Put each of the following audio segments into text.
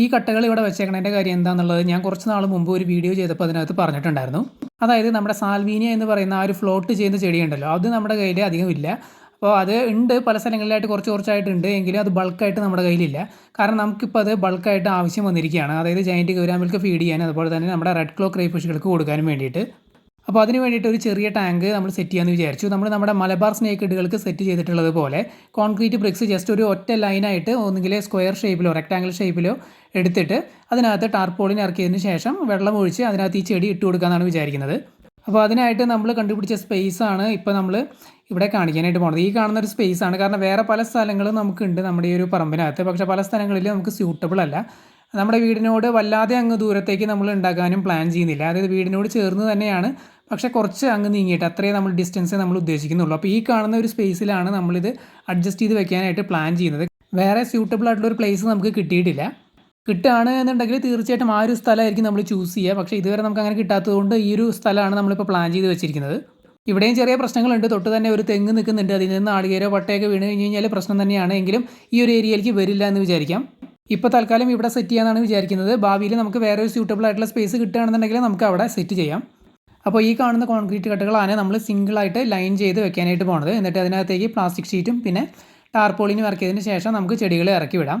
ഈ കട്ടകൾ ഇവിടെ വെച്ചേക്കണതിന്റെ കാര്യം എന്താണെന്നുള്ളത് ഞാൻ കുറച്ച് നാൾ മുമ്പ് ഒരു വീഡിയോ ചെയ്തപ്പോൾ അതിനകത്ത് പറഞ്ഞിട്ടുണ്ടായിരുന്നു. അതായത് നമ്മുടെ സാൽവീനിയ എന്ന് പറയുന്ന ആ ഒരു ഫ്ലോട്ട് ചെയ്യുന്ന ചെടിയുണ്ടല്ലോ അത് നമ്മുടെ കയ്യിൽ അധികം ഇല്ല. അപ്പോൾ അത് ഉണ്ട് പല സ്ഥലങ്ങളിലായിട്ട് കുറച്ച് കുറച്ചായിട്ടുണ്ട് എങ്കിലും അത് ബൾക്കായിട്ട് നമ്മുടെ കയ്യിലില്ല. കാരണം നമുക്കിപ്പോൾ അത് ബൾക്കായിട്ട് ആവശ്യം വന്നിരിക്കുകയാണ്. അതായത് ജയന്റ് ഗൗരാമിൽക്ക് ഫീഡ് ചെയ്യാൻ അതുപോലെ തന്നെ നമ്മുടെ റെഡ് ക്ലോ ക്രൈ ഫിഷുകൾക്ക് കൊടുക്കാനും വേണ്ടിയിട്ട്. അപ്പോൾ അതിന് വേണ്ടിയിട്ട് ഒരു ചെറിയ ടാങ്ക് നമ്മൾ സെറ്റ് ചെയ്യാമെന്ന് വിചാരിച്ചു. നമ്മൾ നമ്മുടെ മലബാർ സ്നേക്ക് ഇടുകൾക്ക് സെറ്റ് ചെയ്തിട്ടുള്ളത് പോലെ കോൺക്രീറ്റ് ബ്രിക്സ് ജസ്റ്റ് ഒരു ഒറ്റ ലൈനായിട്ട് ഒന്നുകിൽ സ്ക്വയർ ഷേപ്പിലോ റെക്റ്റാങ്കിൾ ഷേപ്പിലോ എടുത്തിട്ട് അതിനകത്ത് ടാർപോളിൻ ഇറക്കിയതിന് ശേഷം വെള്ളം ഒഴിച്ച് അതിനകത്ത് ഈ ചെടി ഇട്ട് കൊടുക്കാമെന്നാണ് വിചാരിക്കുന്നത്. അപ്പോൾ അതിനായിട്ട് നമ്മൾ കണ്ടുപിടിച്ച സ്പേസ് ആണ് ഇപ്പോൾ നമ്മൾ ഇവിടെ കാണിക്കാനായിട്ട് പോകുന്നത് ഈ കാണുന്ന ഒരു സ്പേസ് ആണ്. കാരണം വേറെ പല സ്ഥലങ്ങളും നമുക്കുണ്ട് നമ്മുടെ ഈ ഒരു പറമ്പിനകത്ത്. പക്ഷേ പല സ്ഥലങ്ങളിലും നമുക്ക് സ്യൂട്ടബിൾ അല്ല. നമ്മുടെ വീടിനോട് വല്ലാതെ അങ്ങ് ദൂരത്തേക്ക് നമ്മൾ ഉണ്ടാക്കാനും പ്ലാൻ ചെയ്യുന്നില്ല. അതായത് വീടിനോട് ചേർന്ന് തന്നെയാണ്. പക്ഷേ കുറച്ച് അങ്ങ് നീങ്ങിയിട്ട് അത്രയും നമ്മൾ ഡിസ്റ്റൻസ് നമ്മൾ ഉദ്ദേശിക്കുന്നുള്ളൂ. അപ്പോൾ ഈ കാണുന്ന ഒരു സ്പേസിലാണ് നമ്മളിത് അഡ്ജസ്റ്റ് ചെയ്ത് വെക്കാനായിട്ട് പ്ലാൻ ചെയ്യുന്നത്. വേറെ സ്യൂട്ടബിൾ ആയിട്ടുള്ള ഒരു പ്ലേസ് നമുക്ക് കിട്ടിയിട്ടില്ല. കിട്ടുകയാണ് എന്നുണ്ടെങ്കിൽ തീർച്ചയായിട്ടും ആ ഒരു സ്ഥലമായിരിക്കും നമ്മൾ ചൂസ് ചെയ്യുക. പക്ഷേ ഇതുവരെ നമുക്ക് അങ്ങനെ കിട്ടാത്തതുകൊണ്ട് ഈ ഒരു സ്ഥലമാണ് നമ്മളിപ്പോൾ പ്ലാൻ ചെയ്ത് വെച്ചിരിക്കുന്നത്. ഇവിടെയും ചെറിയ പ്രശ്നങ്ങളുണ്ട്. തൊട്ട് തന്നെ ഒരു തെങ്ങ് നിൽക്കുന്നുണ്ട്. അതിൽ നിന്ന് നാളികേരോ വട്ടയൊക്കെ വീണ് കഴിഞ്ഞ് കഴിഞ്ഞാൽ പ്രശ്നം തന്നെയാണ്. എങ്കിലും ഈ ഒരു ഏരിയയിലേക്ക് വരില്ല എന്ന് വിചാരിക്കാം. ഇപ്പോൾ തൽക്കാലം ഇവിടെ സെറ്റ് ചെയ്യാനാണ് വിചാരിക്കുന്നത്. ഭാവിയിൽ നമുക്ക് വേറെ ഒരു സ്യൂട്ടബിൾ ആയിട്ടുള്ള സ്പേസ് കിട്ടുകയാണെന്നുണ്ടെങ്കിൽ നമുക്ക് അവിടെ സെറ്റ് ചെയ്യാം. അപ്പോൾ ഈ കാണുന്ന കോൺക്രീറ്റ് കട്ടകളാണ് നമ്മൾ സിംഗിളായിട്ട് ലൈൻ ചെയ്ത് വെക്കാനായിട്ട് പോണത്. എന്നിട്ട് അതിനകത്തേക്ക് പ്ലാസ്റ്റിക് ഷീറ്റും പിന്നെ ടാർപോളിനും ഇറക്കിയതിന് ശേഷം നമുക്ക് ചെടികൾ ഇറക്കി വിടാം.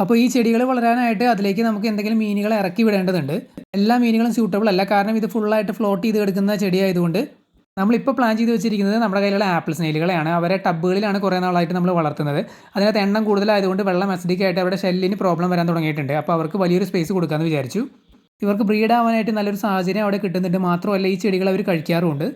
അപ്പോൾ ഈ ചെടികൾ വളരാനായിട്ട് അതിലേക്ക് നമുക്ക് എന്തെങ്കിലും മീനുകളെ ഇറക്കി വിടേണ്ടതുണ്ട്. എല്ലാ മീനുകളും സ്യൂട്ടബിൾ അല്ല. കാരണം ഇത് ഫുള്ളായിട്ട് ഫ്ലോട്ട് ചെയ്ത് കിടക്കുന്ന ചെടിയായതുകൊണ്ട് നമ്മളിപ്പോൾ പ്ലാൻ ചെയ്ത് വെച്ചിരിക്കുന്നത് നമ്മുടെ കയ്യിലുള്ള ആപ്പിൾ സ്നെയിലുകളെയാണ് അവരെ ടബുകളിലാണ് കുറേ നാളായിട്ട് നമ്മൾ വളർത്തുന്നത്. അതിനകത്ത് എണ്ണം കൂടുതലായതുകൊണ്ട് വെള്ളം അസിഡിക് ആയിട്ട് അവരുടെ ഷെല്ലിന് പ്രോബ്ലം വരാൻ തുടങ്ങിയിട്ടുണ്ട്. അപ്പോൾ അവർക്ക് വലിയൊരു സ്പേസ് കൊടുക്കാമെന്ന് വിചാരിച്ചു. ഇവർക്ക് ബ്രീഡ് ആവാനായിട്ട് നല്ലൊരു സാഹചര്യം അവിടെ കിട്ടുന്നുണ്ട്. മാത്രമല്ല ഈ ചെടികൾ അവർ കഴിക്കാറുമുണ്ട്.